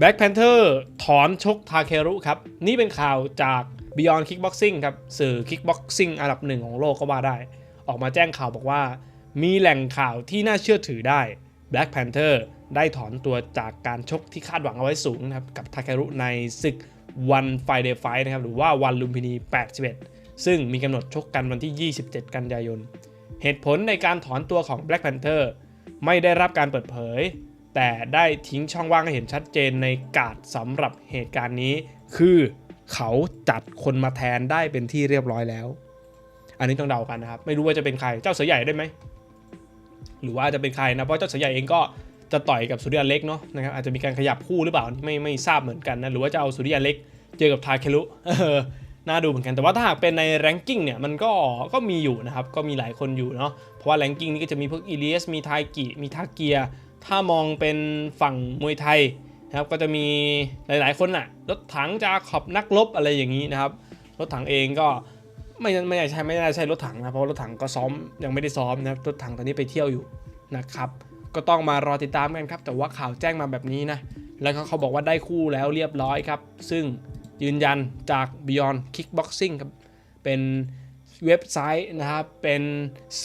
Black Panther ถอนชกทาเครุครับ นี่เป็นข่าวจาก Beyond Kickboxing ครับ สื่อ Kickboxing อันดับหนึ่งของโลกก็ว่าได้ ออกมาแจ้งข่าวบอกว่า มีแหล่งข่าวที่น่าเชื่อถือได้ Black Panther ได้ถอนตัวจากการชกที่คาดหวังเอาไว้สูงนะครับ กับทาเครุในศึก One Friday Fight นะครับ หรือว่าวันลุมพินี 81 ซึ่งมีกำหนดชกกันวันที่ 27 กันยายน เหตุผลในการถอนตัวของ Black Panther ไม่ได้รับการเปิดเผย แต่ได้ทิ้งช่องว่างให้เห็นชัดเจนในการดสำหรับเหตุการณ์นี้ คือเขาจัดคนมาแทนได้เป็นที่เรียบร้อยแล้ว อันนี้ต้องเดากันนะครับ ไม่รู้ว่าจะเป็นใครเจ้าเสือใหญ่ได้ไหมหรือว่าจะเป็นใครนะเพราะเจ้าเสือใหญ่เองก็จะต่อยกับสุริยันเล็กเนาะนะครับอาจจะมีการขยับคู่หรือเปล่าไม่ไม่ทราบเหมือนกันนะหรือว่าจะเอาสุริยันเล็กเจอกับทาเคลุน่าดูเหมือนกันแต่ว่าถ้าหากเป็นในแรงกิ้งเนี่ยมันก็ก็มีอยู่นะครับก็มีหลายคนอยู่เนาะเพราะว่าแรงกิ้งนี้ก็จะมีพวกอีเลียสมีไทกิมีทาเกีย ถ้ามองเป็นฝั่งมวยไทยนะครับก็จะมีหลาย ๆ คนน่ะรถถังจาขอบนักรบอะไรอย่างนี้นะครับ รถถังเองก็ไม่ไม่น่ใช่ไม่น่าใช่รถถังนะเพราะรถถังก็ซ้อมยังไม่ได้ซ้อมนะครับรถถังตอนนี้ไปเที่ยวอยู่นะครับ ก็ต้องมารอติดตามกันครับ แต่ว่าข่าวแจ้งมาแบบนี้นะแล้วก็เขาบอกว่าได้คู่แล้วเรียบร้อยครับ ซึ่งยืนยันจาก Beyond Kickboxing ครับเป็น เว็บไซต์นะครับเป็น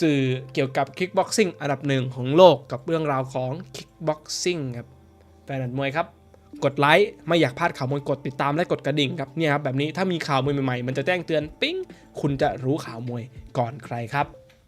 สื่อเกี่ยวกับคิกบ็อกซิ่งอันดับหนึ่งของโลกกับเรื่องราวของคิกบ็อกซิ่งครับแฟนอัดมวยครับ กดไลค์ไม่อยากพลาดข่าวมวยกดติดตามและกดกระดิ่งครับเนี่ยครับแบบนี้ถ้ามีข่าวมวยใหม่ๆ มันจะแจ้งเตือนปิ๊งคุณจะรู้ข่าวมวยก่อนใครครับ